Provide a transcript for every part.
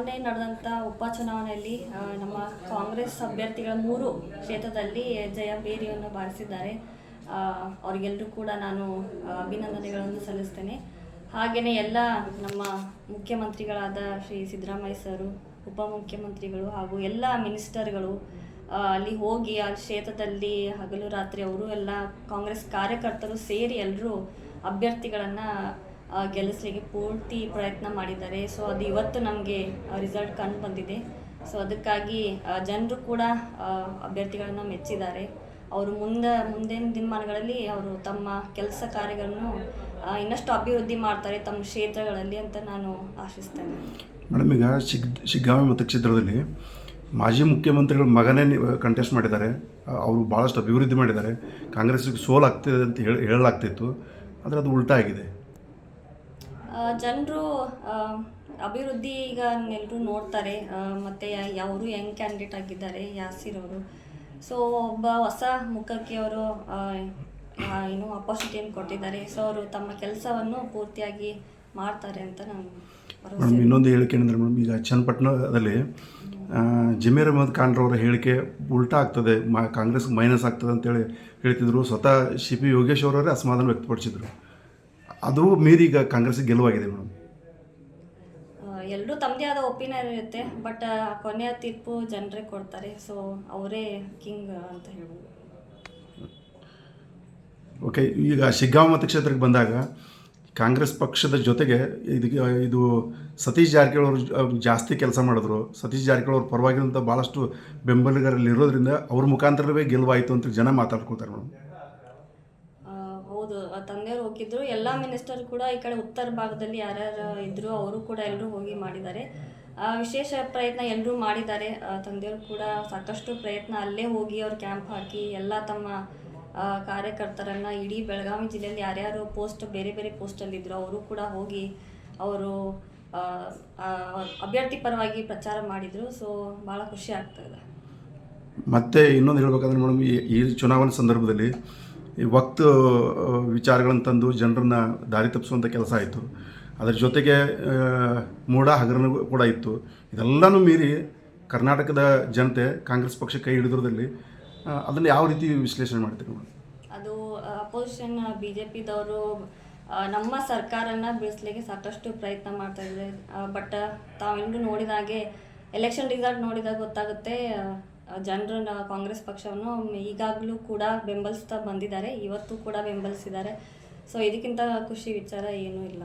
ಮೊನ್ನೆ ನಡೆದಂಥ ಉಪಚುನಾವಣೆಯಲ್ಲಿ ನಮ್ಮ ಕಾಂಗ್ರೆಸ್ ಅಭ್ಯರ್ಥಿಗಳ ಮೂರು ಕ್ಷೇತ್ರದಲ್ಲಿ ಜಯ ಬೇರಿಯನ್ನು ಬಾರಿಸಿದ್ದಾರೆ. ಅವರಿಗೆಲ್ಲರೂ ಕೂಡ ನಾನು ಅಭಿನಂದನೆಗಳನ್ನು ಸಲ್ಲಿಸ್ತೇನೆ. ಹಾಗೆಯೇ ಎಲ್ಲ ನಮ್ಮ ಮುಖ್ಯಮಂತ್ರಿಗಳಾದ ಶ್ರೀ ಸಿದ್ದರಾಮಯ್ಯ ಸರು, ಉಪಮುಖ್ಯಮಂತ್ರಿಗಳು ಹಾಗೂ ಎಲ್ಲ ಮಿನಿಸ್ಟರ್ಗಳು ಅಲ್ಲಿ ಹೋಗಿ ಆ ಕ್ಷೇತ್ರದಲ್ಲಿ ಹಗಲು ರಾತ್ರಿ ಅವರು ಎಲ್ಲ ಕಾಂಗ್ರೆಸ್ ಕಾರ್ಯಕರ್ತರು ಸೇರಿ ಎಲ್ಲರೂ ಅಭ್ಯರ್ಥಿಗಳನ್ನು ಗೆಲ್ಲಿಸಲಿಕ್ಕೆ ಪೂರ್ತಿ ಪ್ರಯತ್ನ ಮಾಡಿದ್ದಾರೆ. ಸೊ ಅದು ಇವತ್ತು ನಮಗೆ ರಿಸಲ್ಟ್ ಕಂಡು ಬಂದಿದೆ. ಸೊ ಅದಕ್ಕಾಗಿ ಜನರು ಕೂಡ ಅಭ್ಯರ್ಥಿಗಳನ್ನು ಮೆಚ್ಚಿದ್ದಾರೆ. ಅವರು ಮುಂದೆ, ಮುಂದಿನ ದಿನಮಾನಗಳಲ್ಲಿ ಅವರು ತಮ್ಮ ಕೆಲಸ ಕಾರ್ಯಗಳನ್ನು ಇನ್ನಷ್ಟು ಅಭಿವೃದ್ಧಿ ಮಾಡ್ತಾರೆ ತಮ್ಮ ಕ್ಷೇತ್ರಗಳಲ್ಲಿ ಅಂತ ನಾನು ಆಶಿಸ್ತೇನೆ. ಮೇಡಮ್ ಈಗ ಶಿಗ್, ಶಿಗ್ಗಾಂವಿ ಮತಕ್ಷೇತ್ರದಲ್ಲಿ ಮಾಜಿ ಮುಖ್ಯಮಂತ್ರಿಗಳ ಮಗನೇ ಕಂಟೆಸ್ಟ್ ಮಾಡಿದ್ದಾರೆ. ಅವರು ಭಾಳಷ್ಟು ಅಭಿವೃದ್ಧಿ ಮಾಡಿದ್ದಾರೆ. ಕಾಂಗ್ರೆಸ್ಗೆ ಸೋಲಾಗ್ತಿದೆ ಅಂತ ಹೇಳಿ, ಹೇಳಲಾಗ್ತಿತ್ತು. ಆದರೆ ಅದು ಉಲ್ಟಾ ಆಗಿದೆ. ಜನರು ಅಭಿವೃದ್ಧಿ ಈಗ ಎಲ್ಲರೂ ನೋಡ್ತಾರೆ. ಮತ್ತು ಅವರು ಯಂಗ್ ಕ್ಯಾಂಡಿಡೇಟ್ ಆಗಿದ್ದಾರೆ ಯಾಸಿರ್ ಅವರು ಸೊ ಒಬ್ಬ ಹೊಸ ಮುಖಕ್ಕೆ ಅವರು ಏನು ಅಪರ್ಚುನಿಟಿಯನ್ನು ಕೊಟ್ಟಿದ್ದಾರೆ. ಸೊ ಅವರು ತಮ್ಮ ಕೆಲಸವನ್ನು ಪೂರ್ತಿಯಾಗಿ ಮಾಡ್ತಾರೆ ಅಂತ ನಾನು ಮೇಡಮ್ ಇನ್ನೊಂದು ಹೇಳಿಕೆ ಏನಂದರೆ ಮೇಡಮ್ ಈಗ ಚನ್ನಪಟ್ಟಣದಲ್ಲಿ ಜಮೀರ್ ಅಹಮದ್ ಖಾನ್ರವರ ಹೇಳಿಕೆ ಉಲ್ಟಾ ಆಗ್ತದೆ. ಮಾ ಕಾಂಗ್ರೆಸ್ಗೆ ಮೈನಸ್ ಆಗ್ತದೆ ಅಂತೇಳಿ ಹೇಳ್ತಿದ್ರು. ಸ್ವತಃ ಸಿ ಪಿ ಯೋಗೇಶ್ ಅವರವರೇ ಅಸಮಾಧಾನ ವ್ಯಕ್ತಪಡಿಸಿದ್ರು. ಅದು ಮೀರಿ ಈಗ ಕಾಂಗ್ರೆಸ್ ಗೆಲುವಾಗಿದೆ ಮೇಡಮ್. ಎಲ್ಲರೂ ತಮ್ಮದೇ ಆದ ಒಪಿನಿಯನ್ ಇರುತ್ತೆ ಬಟ್ ಕೊನೆಯ ತೀರ್ಪು ಜನರೇ ಕೊಡ್ತಾರೆ ಸೊ ಅವರೇ ಕಿಂಗ್ ಅಂತ ಹೇಳ್ಬೋದು. ಓಕೆ ಈಗ ಶಿಗ್ಗಾಂವ್ ಮತಕ್ಷೇತ್ರಕ್ಕೆ ಬಂದಾಗ ಕಾಂಗ್ರೆಸ್ ಪಕ್ಷದ ಜೊತೆಗೆ ಇದು ಇದು ಸತೀಶ್ ಜಾರಕಿಹೊಳಿ ಅವರು ಜಾಸ್ತಿ ಕೆಲಸ ಮಾಡಿದ್ರು. ಸತೀಶ್ ಜಾರಕಿಹೊಳಿ ಅವ್ರ ಪರವಾಗಿರುವಂಥ ಭಾಳಷ್ಟು ಬೆಂಬಲಿಗರಲ್ಲಿ ಇರೋದ್ರಿಂದ ಅವ್ರ ಮುಖಾಂತರವೇ ಗೆಲುವಾಯಿತು ಅಂತ ಜನ ಮಾತಾಡ್ಕೊಳ್ತಾರೆ ಮೇಡಮ್ ಆ, ಹೌದು ಆ ತಂದೆಯವರು ಹೋಗಿದ್ರು ಎಲ್ಲ ಮಿನಿಸ್ಟರ್ ಕೂಡ ಈ ಕಡೆ ಉತ್ತರ ಭಾಗದಲ್ಲಿ ಯಾರ್ಯಾರು ಇದ್ರು ಅವರು ಕೂಡ ಎಲ್ಲರೂ ಹೋಗಿ ಮಾಡಿದ್ದಾರೆ. ವಿಶೇಷ ಪ್ರಯತ್ನ ಎಲ್ಲರೂ ಮಾಡಿದ್ದಾರೆ. ತಂದೆಯವರು ಕೂಡ ಸಾಕಷ್ಟು ಪ್ರಯತ್ನ ಅಲ್ಲೇ ಹೋಗಿ ಅವ್ರು ಕ್ಯಾಂಪ್ ಹಾಕಿ ಎಲ್ಲ ತಮ್ಮ ಕಾರ್ಯಕರ್ತರನ್ನ ಇಡೀ ಬೆಳಗಾವಿ ಜಿಲ್ಲೆಯಲ್ಲಿ ಯಾರ್ಯಾರು ಪೋಸ್ಟ್ ಬೇರೆ ಬೇರೆ ಪೋಸ್ಟಲ್ಲಿದ್ದರು ಅವರು ಕೂಡ ಹೋಗಿ ಅವರು ಅಭ್ಯರ್ಥಿ ಪರವಾಗಿ ಪ್ರಚಾರ ಮಾಡಿದರು. ಸೊ ಭಾಳ ಖುಷಿ ಆಗ್ತದೆ ಮತ್ತೆ ಇನ್ನೊಂದು ಹೇಳ್ಬೇಕಂದ್ರೆ ಮೇಡಮ್ ಈ ಚುನಾವಣೆ ಸಂದರ್ಭದಲ್ಲಿ ಈ ವಕ್ತ ವಿಚಾರಗಳನ್ನು ತಂದು ಜನರನ್ನು ದಾರಿ ತಪ್ಪಿಸುವಂಥ ಕೆಲಸ ಆಯಿತು. ಅದರ ಜೊತೆಗೆ ಮೂಡ ಹಗರಣ ಕೂಡ ಇತ್ತು. ಇದೆಲ್ಲನೂ ಮೀರಿ ಕರ್ನಾಟಕದ ಜನತೆ ಕಾಂಗ್ರೆಸ್ ಪಕ್ಷ ಕೈ ಹಿಡಿದ್ರದಲ್ಲಿ ಅದನ್ನು ಯಾವ ರೀತಿ ವಿಶ್ಲೇಷಣೆ ಮಾಡ್ತೀರಿ ಅದು ಅಪೋಸಿಷನ್ ಬಿ ಜೆ ಪಿದವರು ನಮ್ಮ ಸರ್ಕಾರನ ಬೀಳಿಸ್ಲಿಕ್ಕೆ ಸಾಕಷ್ಟು ಪ್ರಯತ್ನ ಮಾಡ್ತಾ ಇದ್ದಾರೆ. ಬಟ್, ತಾವೆಲ್ಲರೂ ನೋಡಿದಾಗೆ ಎಲೆಕ್ಷನ್ ರಿಸಲ್ಟ್ ನೋಡಿದಾಗ ಗೊತ್ತಾಗುತ್ತೆ ಜನರು ಕಾಂಗ್ರೆಸ್ ಪಕ್ಷವನ್ನು ಈಗಾಗಲೂ ಕೂಡ ಬೆಂಬಲಿಸ್ತಾ ಬಂದಿದ್ದಾರೆ. ಇವತ್ತು ಕೂಡ ಬೆಂಬಲಿಸಿದ್ದಾರೆ. ಸೊ ಇದಕ್ಕಿಂತ ಖುಷಿ, ವಿಚಾರ ಏನೂ ಇಲ್ಲ.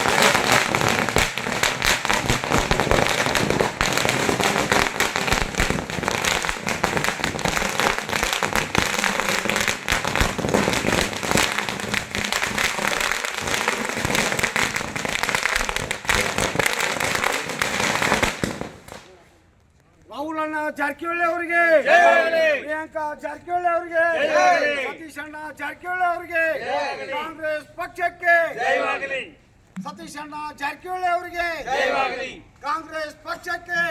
ರಾಹುಲ್ ಅಣ್ಣ ಜಾರಕಿಹೊಳಿ ಅವರಿಗೆ. ಪ್ರಿಯಾಂಕಾ ಜಾರಕಿಹೊಳಿ ಅವರಿಗೆ. ಸತೀಶ್ ಅಣ್ಣ ಜಾರಕಿಹೊಳಿ ಅವರಿಗೆ. ಕಾಂಗ್ರೆಸ್ ಪಕ್ಷಕ್ಕೆ. ಸತೀಶ್ ಅಣ್ಣ ಜಾರಕಿಹೊಳಿ ಅವರಿಗೆ ಕಾಂಗ್ರೆಸ್ ಪಕ್ಷಕ್ಕೆ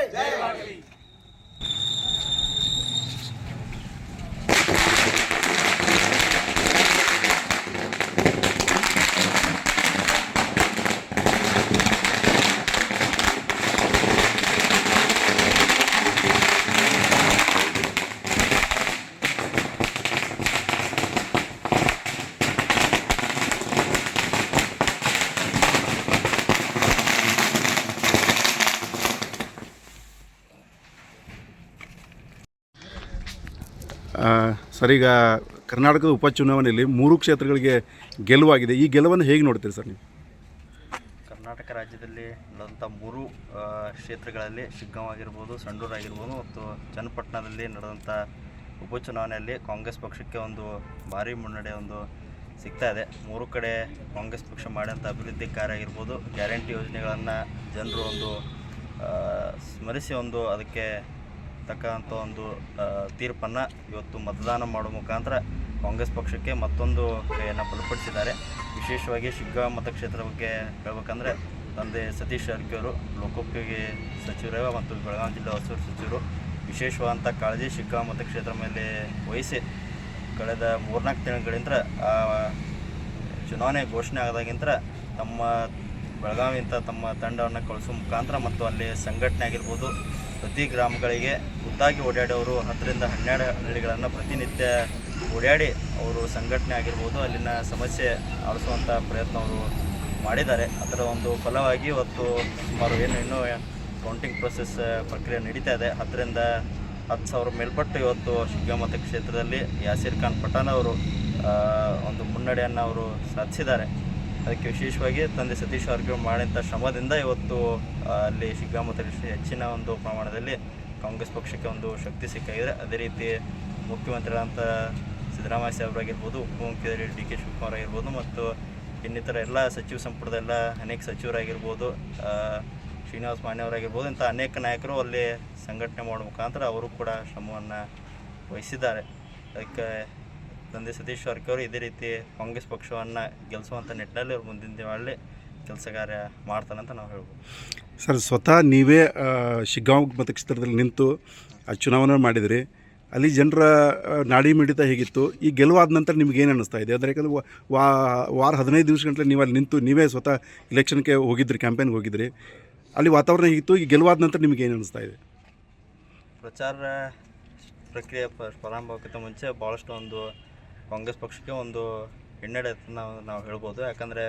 ಸರ್, ಈಗ ಕರ್ನಾಟಕದ ಉಪಚುನಾವಣೆಯಲ್ಲಿ ಮೂರು ಕ್ಷೇತ್ರಗಳಿಗೆ ಗೆಲುವಾಗಿದೆ. ಈ ಗೆಲುವನ್ನು ಹೇಗೆ ನೋಡ್ತೀರಿ ಸರ್ ನೀವು? ಕರ್ನಾಟಕ ರಾಜ್ಯದಲ್ಲಿ ನಡೆದಂಥ ಮೂರು ಕ್ಷೇತ್ರಗಳಲ್ಲಿ ಆಗಿರ್ಬೋದು ಸಂಡೂರು ಆಗಿರ್ಬೋದು ಮತ್ತು ಚನ್ನಪಟ್ಟಣದಲ್ಲಿ ನಡೆದಂಥ ಉಪಚುನಾವಣೆಯಲ್ಲಿ ಕಾಂಗ್ರೆಸ್ ಪಕ್ಷಕ್ಕೆ ಒಂದು ಭಾರಿ ಮುನ್ನಡೆ ಒಂದು ಸಿಗ್ತಾ ಇದೆ. ಮೂರು ಕಡೆ ಕಾಂಗ್ರೆಸ್ ಪಕ್ಷ ಮಾಡಿದಂಥ ಅಭಿವೃದ್ಧಿ ಕಾರ್ಯ ಆಗಿರ್ಬೋದು, ಗ್ಯಾರಂಟಿ ಯೋಜನೆಗಳನ್ನು ಜನರು ಒಂದು ಸ್ಮರಿಸಿ ಒಂದು ಅದಕ್ಕೆ ತಕ್ಕಂಥ ಒಂದು ತೀರ್ಪನ್ನು ಇವತ್ತು ಮತದಾನ ಮಾಡುವ ಮುಖಾಂತರ ಕಾಂಗ್ರೆಸ್ ಪಕ್ಷಕ್ಕೆ ಮತ್ತೊಂದು ಕೈಯನ್ನು ಬಲಪಡಿಸಿದ್ದಾರೆ ವಿಶೇಷವಾಗಿ ಶಿಗ್ಗಾ ಮತಕ್ಷೇತ್ರ ಬಗ್ಗೆ ಹೇಳ್ಬೇಕಂದ್ರೆ, ತಂದೆ ಸತೀಶ್ ಜಾರಕಿಹೊಳಿ ಲೋಕೋಪಯೋಗಿ ಸಚಿವರೇ ಮತ್ತು ಬೆಳಗಾವಿ ಜಿಲ್ಲಾ ಉಸ್ತುವಾರಿ ಸಚಿವರು. ವಿಶೇಷವಾದಂಥ ಕಾಳಜಿ ಶಿಗ್ಗಾ ಮತಕ್ಷೇತ್ರ ಮೇಲೆ ವಹಿಸಿ ಕಳೆದ ಮೂರ್ನಾಲ್ಕು ತಿಂಗಳಿಂದ ಚುನಾವಣೆ ಘೋಷಣೆ ಆದಾಗಿಂತ ತಮ್ಮ ಬೆಳಗಾವಿಯಿಂದ ತಮ್ಮ ತಂಡವನ್ನು ಕಳಿಸೋ ಮುಖಾಂತರ ಮತ್ತು ಅಲ್ಲಿ ಸಂಘಟನೆ ಆಗಿರ್ಬೋದು ಪ್ರತಿ ಗ್ರಾಮಗಳಿಗೆ ಖುದ್ದಾಗಿ ಓಡಾಡಿ ಅವರು ಹತ್ತರಿಂದ ಹನ್ನೆರಡು ಹಳ್ಳಿಗಳನ್ನು ಪ್ರತಿನಿತ್ಯ ಓಡಾಡಿ ಅವರು ಸಂಘಟನೆ ಆಗಿರ್ಬೋದು, ಅಲ್ಲಿನ ಸಮಸ್ಯೆ ಆಲಿಸುವಂಥ ಪ್ರಯತ್ನ ಅವರು ಮಾಡಿದ್ದಾರೆ. ಅದರ ಒಂದು ಫಲವಾಗಿ ಇವತ್ತು ಸುಮಾರು ಏನು ಇನ್ನೂ ಕೌಂಟಿಂಗ್ ಪ್ರೊಸೆಸ್ ಪ್ರಕ್ರಿಯೆ ನಡೀತಾ ಇದೆ. ಹತ್ತರಿಂದ ಹತ್ತು ಸಾವಿರ ಮೇಲ್ಪಟ್ಟು ಇವತ್ತು ಶಿಗ್ಗಾಂವ್ ಕ್ಷೇತ್ರದಲ್ಲಿ ಯಾಸೀರ್ ಖಾನ್ ಪಠಾಣ್ ಅವರು ಒಂದು ಮುನ್ನಡೆಯನ್ನು ಅವರು ಸಾಧಿಸಿದ್ದಾರೆ. ಅದಕ್ಕೆ ವಿಶೇಷವಾಗಿ ತಂದೆ ಸತೀಶ್ ಅವ್ರಿಗೆ ಮಾಡಿದಂಥ ಶ್ರಮದಿಂದ ಇವತ್ತು ಅಲ್ಲಿ ಶಿಗ್ಗಾಂವ್ ಮತಕ್ಷೇತ್ರ ಹೆಚ್ಚಿನ ಒಂದು ಪ್ರಮಾಣದಲ್ಲಿ ಕಾಂಗ್ರೆಸ್ ಪಕ್ಷಕ್ಕೆ ಒಂದು ಶಕ್ತಿ ಸಿಕ್ಕಾಗಿದೆ. ಅದೇ ರೀತಿ ಮುಖ್ಯಮಂತ್ರಿಗಳಂತ ಸಿದ್ದರಾಮಯ್ಯ ಸಾಹೇಬರಾಗಿರ್ಬೋದು ಉಪಮುಖ್ಯಮಂತ್ರಿ ಡಿ ಕೆ ಶಿವಕುಮಾರ್ ಆಗಿರ್ಬೋದು ಮತ್ತು ಇನ್ನಿತರ ಎಲ್ಲ ಸಚಿವ ಸಂಪುಟದ ಎಲ್ಲ ಅನೇಕ ಸಚಿವರಾಗಿರ್ಬೋದು ಶ್ರೀನಿವಾಸ ಶ್ರೀನಿವಾಸ್ ಮಾನ್ಯವರಾಗಿರ್ಬೋದು ಇಂಥ ಅನೇಕ ನಾಯಕರು ಅಲ್ಲಿ ಸಂಘಟನೆ ಮಾಡುವ ಮುಖಾಂತರ ಅವರು ಕೂಡ ಶ್ರಮವನ್ನು ವಹಿಸಿದ್ದಾರೆ. ಅದಕ್ಕೆ ತಂದೆ ಸತೀಶ್ ಜಾರಕಿಹೊಳಿ ಇದೇ ರೀತಿ ಕಾಂಗ್ರೆಸ್ ಪಕ್ಷವನ್ನು ಗೆಲ್ಲಿಸುವಂಥ ನಿಟ್ಟಿನಲ್ಲಿ ಅವ್ರು ಮುಂದಿನ ದಿನಗಳಲ್ಲಿ ಕೆಲಸ ಕಾರ್ಯ ಅಂತ ನಾವು ಹೇಳ್ಬೋದು. ಸರ್ ಸ್ವತಃ ನೀವೇ ಶಿಗ್ಗಾಂವ್ ಮತಕ್ಷೇತ್ರದಲ್ಲಿ ನಿಂತು ಆ ಚುನಾವಣೆ ಮಾಡಿದಿರಿ. ಅಲ್ಲಿ ಜನರ ನಾಡಿ ಮಿಡಿತ ಹೇಗಿತ್ತು? ಈ ಗೆಲುವಾದ ನಂತರ ನಿಮ್ಗೆ ಏನು ಅನ್ನಿಸ್ತಾ ಇದೆ? ಅಂದರೆ ಯಾಕಂದ್ರೆ ವಾ ವಾರ ಹದಿನೈದು ದಿವಸ ಗಂಟಲೆ ನೀವು ಅಲ್ಲಿ ನಿಂತು ನೀವೇ ಸ್ವತಃ ಇಲೆಕ್ಷನ್ಗೆ ಹೋಗಿದ್ರಿ ಕ್ಯಾಂಪೇನ್ಗೆ ಹೋಗಿದ್ರಿ. ಅಲ್ಲಿ ವಾತಾವರಣ ಹೇಗಿತ್ತು? ಈ ಗೆಲುವಾದ ನಂತರ ನಿಮ್ಗೆ ಏನು ಅನ್ನಿಸ್ತಾ ಇದೆ? ಪ್ರಚಾರ ಪ್ರಕ್ರಿಯೆ ಪ್ರಾರಂಭಕ್ಕಿಂತ ಮುಂಚೆ ಭಾಳಷ್ಟು ಒಂದು ಕಾಂಗ್ರೆಸ್ ಪಕ್ಷಕ್ಕೆ ಒಂದು ಹಿನ್ನಡೆ ಅಂತ ನಾವು ನಾವು ಹೇಳ್ಬೋದು. ಯಾಕಂದರೆ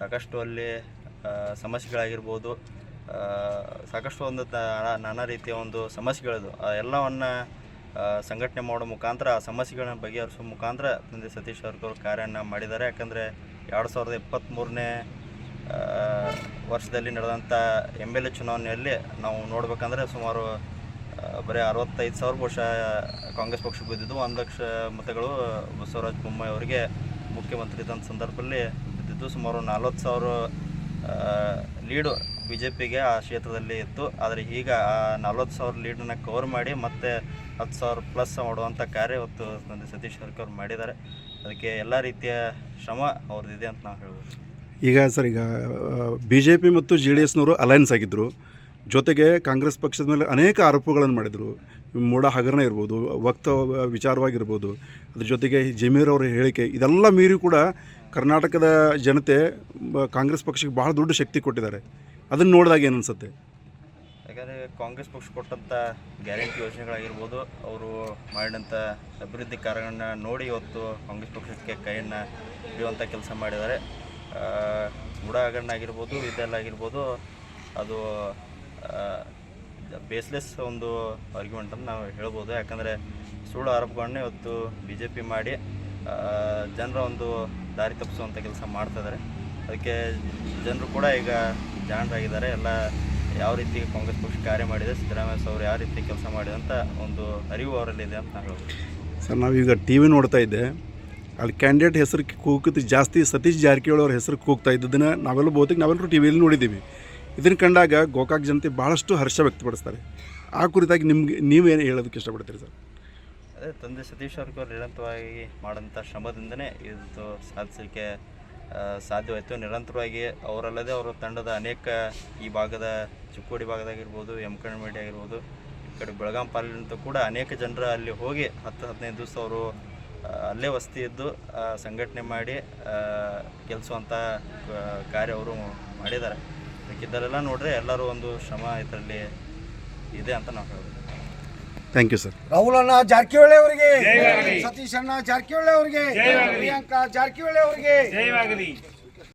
ಸಾಕಷ್ಟು ಅಲ್ಲಿ ಸಮಸ್ಯೆಗಳಾಗಿರ್ಬೋದು ಸಾಕಷ್ಟು ಒಂದು ನಾನಾ ರೀತಿಯ ಒಂದು ಸಮಸ್ಯೆಗಳದು. ಆ ಎಲ್ಲವನ್ನು ಸಂಘಟನೆ ಮಾಡೋ ಮುಖಾಂತರ, ಆ ಸಮಸ್ಯೆಗಳನ್ನ ಬಗೆಹರಿಸುವ ಮುಖಾಂತರ ತಂದೆ ಸತೀಶ್ ಜಾರಕಿಹೊಳಿ ಕಾರ್ಯನ ಮಾಡಿದ್ದಾರೆ. ಯಾಕಂದರೆ ಎರಡು ಸಾವಿರದ ಇಪ್ಪತ್ತ್ಮೂರನೇ ವರ್ಷದಲ್ಲಿ ನಡೆದಂಥ ಎಂ ಎಲ್ ಎ ಚುನಾವಣೆಯಲ್ಲಿ ನಾವು ನೋಡಬೇಕಂದ್ರೆ ಸುಮಾರು ಬರೀ ಅರವತ್ತೈದು ಸಾವಿರ ಪಕ್ಷ ಕಾಂಗ್ರೆಸ್ ಪಕ್ಷಕ್ಕೆ ಬಿದ್ದಿದ್ದು, ಒಂದು ಲಕ್ಷ ಮತಗಳು ಬಸವರಾಜ ಬೊಮ್ಮಾಯಿ ಅವರಿಗೆ ಮುಖ್ಯಮಂತ್ರಿ ಇದ್ದಂಥ ಸಂದರ್ಭದಲ್ಲಿ ಬಿದ್ದಿದ್ದು. ಸುಮಾರು ನಲ್ವತ್ತು ಸಾವಿರ ಲೀಡು ಬಿ ಜೆ ಪಿಗೆ ಆ ಕ್ಷೇತ್ರದಲ್ಲಿ ಇತ್ತು. ಆದರೆ ಈಗ ಆ ನಲ್ವತ್ತು ಸಾವಿರ ಲೀಡನ್ನು ಕವರ್ ಮಾಡಿ ಮತ್ತೆ ಹತ್ತು ಸಾವಿರ ಪ್ಲಸ್ ಮಾಡುವಂಥ ಕಾರ್ಯ ಇವತ್ತು ತಂದೆ ಸತೀಶ್ ಅವರು ಮಾಡಿದ್ದಾರೆ. ಅದಕ್ಕೆ ಎಲ್ಲ ರೀತಿಯ ಶ್ರಮ ಅವ್ರದ್ದಿದೆ ಅಂತ ನಾವು ಹೇಳ್ಬೋದು. ಈಗ ಸರ್ ಈಗ ಬಿ ಜೆ ಪಿ ಮತ್ತು ಜೆ ಡಿ ಎಸ್ನವರು ಅಲಯನ್ಸ್ ಆಗಿದ್ದರು ಜೊತೆಗೆ ಕಾಂಗ್ರೆಸ್ ಪಕ್ಷದ ಮೇಲೆ ಅನೇಕ ಆರೋಪಗಳನ್ನು ಮಾಡಿದರು. ಮೂಢ ಹಗರಣ ಇರ್ಬೋದು, ವಕ್ತ ವಿಚಾರವಾಗಿರ್ಬೋದು. ಅದ್ರ ಜೊತೆಗೆ ಜಮೀರ್ ಅವರ ಹೇಳಿಕೆ, ಇದೆಲ್ಲ ಮೀರಿ ಕೂಡ ಕರ್ನಾಟಕದ ಜನತೆ ಕಾಂಗ್ರೆಸ್ ಪಕ್ಷಕ್ಕೆ ಭಾಳ ದೊಡ್ಡ ಶಕ್ತಿ ಕೊಟ್ಟಿದ್ದಾರೆ. ಅದನ್ನು ನೋಡಿದಾಗ ಏನು ಅನಿಸುತ್ತೆ? ಯಾಕಂದರೆ ಕಾಂಗ್ರೆಸ್ ಪಕ್ಷ ಕೊಟ್ಟಂಥ ಗ್ಯಾರಂಟಿ ಯೋಜನೆಗಳಾಗಿರ್ಬೋದು, ಅವರು ಮಾಡಿದಂಥ ಅಭಿವೃದ್ಧಿ ಕಾರ್ಯಗಳನ್ನ ನೋಡಿ ಇವತ್ತು ಕಾಂಗ್ರೆಸ್ ಪಕ್ಷಕ್ಕೆ ಕೈಯನ್ನು ಹಿಡಿಯುವಂಥ ಕೆಲಸ ಮಾಡಿದ್ದಾರೆ. ಮೂಢ ಹಗರಣ ಆಗಿರ್ಬೋದು, ಇದೆಲ್ಲ ಆಗಿರ್ಬೋದು, ಅದು ಬೇಸ್ಲೆಸ್ ಒಂದು ಆರ್ಗ್ಯುಮೆಂಟ್ ಅಂತ ನಾವು ಹೇಳ್ಬೋದು. ಯಾಕಂದರೆ ಸುಳ್ಳು ಆರೋಪಗಳನ್ನ ಇವತ್ತು ಬಿ ಜೆ ಪಿ ಮಾಡಿ ಜನರ ಒಂದು ದಾರಿ ತಪ್ಪಿಸುವಂಥ ಕೆಲಸ ಮಾಡ್ತಾ ಇದ್ದಾರೆ ಅದಕ್ಕೆ ಜನರು ಕೂಡ ಈಗ ಜಾಣರಾಗಿದ್ದಾರೆ ಎಲ್ಲ ಯಾವ ರೀತಿ ಕಾಂಗ್ರೆಸ್ ಪಕ್ಷ ಕಾರ್ಯ ಮಾಡಿದೆ, ಸಿದ್ದರಾಮಯ್ಯ ಅವರು ಯಾವ ರೀತಿ ಕೆಲಸ ಮಾಡಿದೆ ಅಂತ ಒಂದು ಅರಿವು ಅವರಲ್ಲಿದೆ ಅಂತ ನಾನು ಸರ್, ನಾವೀಗ ಟಿ ವಿ ನೋಡ್ತಾ ಇದ್ದೆ. ಅಲ್ಲಿ ಕ್ಯಾಂಡಿಡೇಟ್ ಹೆಸರು ಕೂಗುತ್ತೆ ಜಾಸ್ತಿ ಸತೀಶ್ ಜಾರಕಿಹೊಳಿ ಅವ್ರ ಹೆಸರು ಕೂಗ್ತಾ ಇದ್ದದನ್ನು ನಾವೆಲ್ಲ ಬಹುತೇಕ ನಾವೆಲ್ಲರೂ ಟಿ ವಿಯಲ್ಲಿ ನೋಡಿದ್ದೀವಿ. ಇದನ್ನು ಕಂಡಾಗ ಗೋಕಾಕ್ ಜನತೆ ಭಾಳಷ್ಟು ಹರ್ಷ ವ್ಯಕ್ತಪಡಿಸ್ತಾರೆ. ಆ ಕುರಿತಾಗಿ ನಿಮ್ಗೆ ನೀವೇನು ಹೇಳೋದಕ್ಕೆ ಇಷ್ಟಪಡ್ತೀರಿ ಸರ್? ಅದೇ ತಂದೆ ಸತೀಶ್ ಅವ್ರಿಗೆ ನಿರಂತರವಾಗಿ ಮಾಡೋಂಥ ಶ್ರಮದಿಂದನೇ ಇದು ಸಾಧಿಸಲಿಕ್ಕೆ ಸಾಧ್ಯವಾಯಿತು. ನಿರಂತರವಾಗಿ ಅವರಲ್ಲದೆ ಅವರ ತಂಡದ ಅನೇಕ ಈ ಭಾಗದ ಚಿಕ್ಕೋಡಿ ಭಾಗದಾಗಿರ್ಬೋದು ಯಮಕನಮಡಿ ಆಗಿರ್ಬೋದು, ಈ ಕಡೆ ಬೆಳಗಾಂ ಪಾಲಿನಂತ ಕೂಡ ಅನೇಕ ಜನರ ಅಲ್ಲಿ ಹೋಗಿ ಹತ್ತು, ಹದಿನೈದು ದಿವಸ ಅವರು ಅಲ್ಲೇ ವಸತಿ ಇದ್ದು ಸಂಘಟನೆ ಮಾಡಿ ಕೆಲಸವಂಥ ಕಾರ್ಯ ಅವರು ಮಾಡಿದ್ದಾರೆ. ಇದರಲ್ಲೆಲ್ಲ ನೋಡ್ರೆ ಎಲ್ಲರೂ ಒಂದು ಶ್ರಮ ಇದರಲ್ಲಿ ಇದೆ ಅಂತ ನಾವು ಹೇಳ್ಬೋದು. ಥ್ಯಾಂಕ್ ಯು ಸರ್ ರಾಹುಲ್ ಅಣ್ಣ ಜಾರಕಿಹೊಳಿ ಅವರಿಗೆ ಸತೀಶ್ ಅಣ್ಣ ಜಾರಕಿಹೊಳಿ ಅವರಿಗೆ ಪ್ರಿಯಾಂಕಾ ಜಾರಕಿಹೊಳಿ ಅವರಿಗೆ.